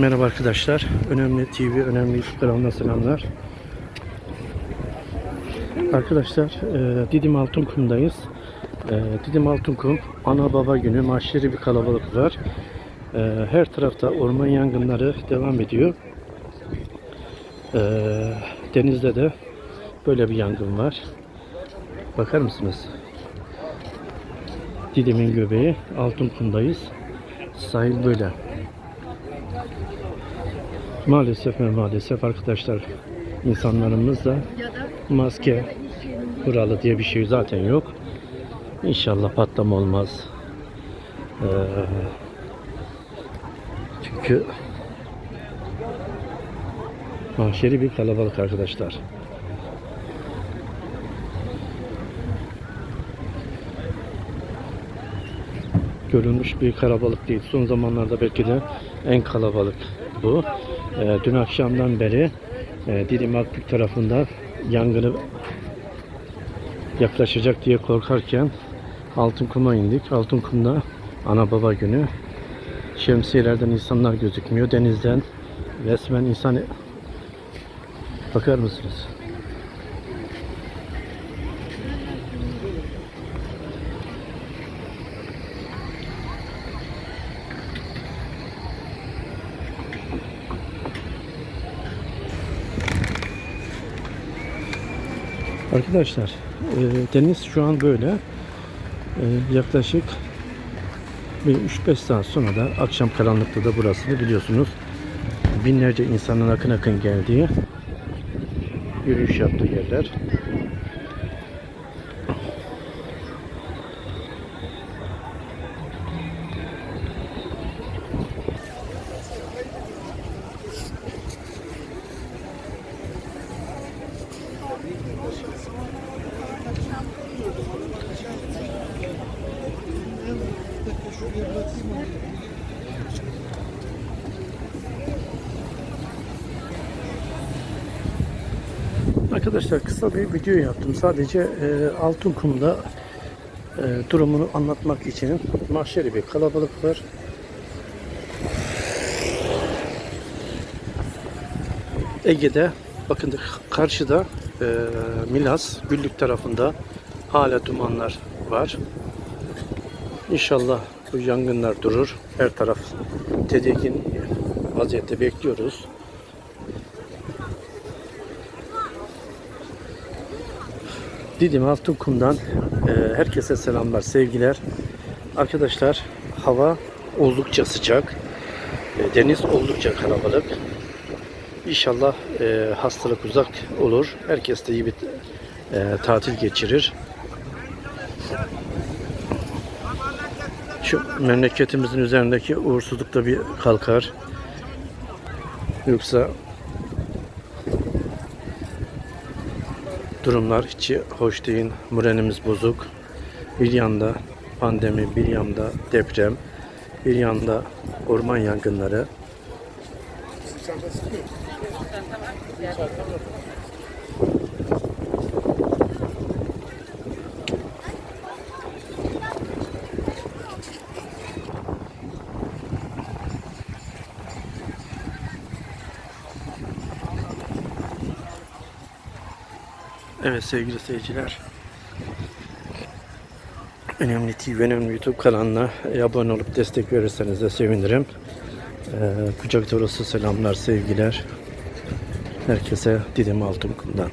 Merhaba arkadaşlar. Önemli TV, Önemli YouTube kanalına selamlar. Arkadaşlar e, Didim Altınkum'dayız. E, Didim Altınkum ana baba günü mahşeri bir kalabalık var. E, her tarafta orman yangınları devam ediyor. E, denizde de böyle bir yangın var. Bakar mısınız? Didim'in göbeği Altınkum'dayız. Sahil böyle. Maalesef ve maalesef arkadaşlar insanlarımız da maske kuralı diye bir şey zaten yok. İnşallah patlama olmaz. Ee, çünkü mahşeri bir kalabalık arkadaşlar. görülmüş bir kalabalık değil. Son zamanlarda belki de en kalabalık bu. Ee, dün akşamdan beri e, Didim Akbük tarafında yangını yaklaşacak diye korkarken Altınkum'a indik. Altınkum'da ana baba günü. Şemsiyelerden insanlar gözükmüyor. Denizden resmen insan bakar mısınız? Arkadaşlar e, deniz şu an böyle. E, yaklaşık bir 3-5 saat sonra da akşam karanlıkta da burasını biliyorsunuz. Binlerce insanın akın akın geldiği yürüyüş yaptığı yerler. Arkadaşlar kısa bir video yaptım. Sadece e, Altınkum'da e, durumunu anlatmak için mahşeri bir kalabalık var. Ege'de bakın karşıda e, Milas, Güllük tarafında hala dumanlar var. İnşallah bu yangınlar durur. Her taraf tedirgin vaziyette bekliyoruz. Didim Altınkum'dan e, herkese selamlar, sevgiler. Arkadaşlar hava oldukça sıcak. E, deniz oldukça kalabalık. İnşallah e, hastalık uzak olur. Herkes de iyi bir e, tatil geçirir. Şu memleketimizin üzerindeki uğursuzluk da bir kalkar. Yoksa durumlar hiç hoş değil. Moralimіз bozuk. Bir yanda pandemi, bir yanda deprem, bir yanda orman yangınları. Evet sevgili seyirciler. Önemli TV, Önemli YouTube kanalına abone olup destek verirseniz de sevinirim. Ee, kucak dolusu selamlar, sevgiler. Herkese Didim Altınkum'dan.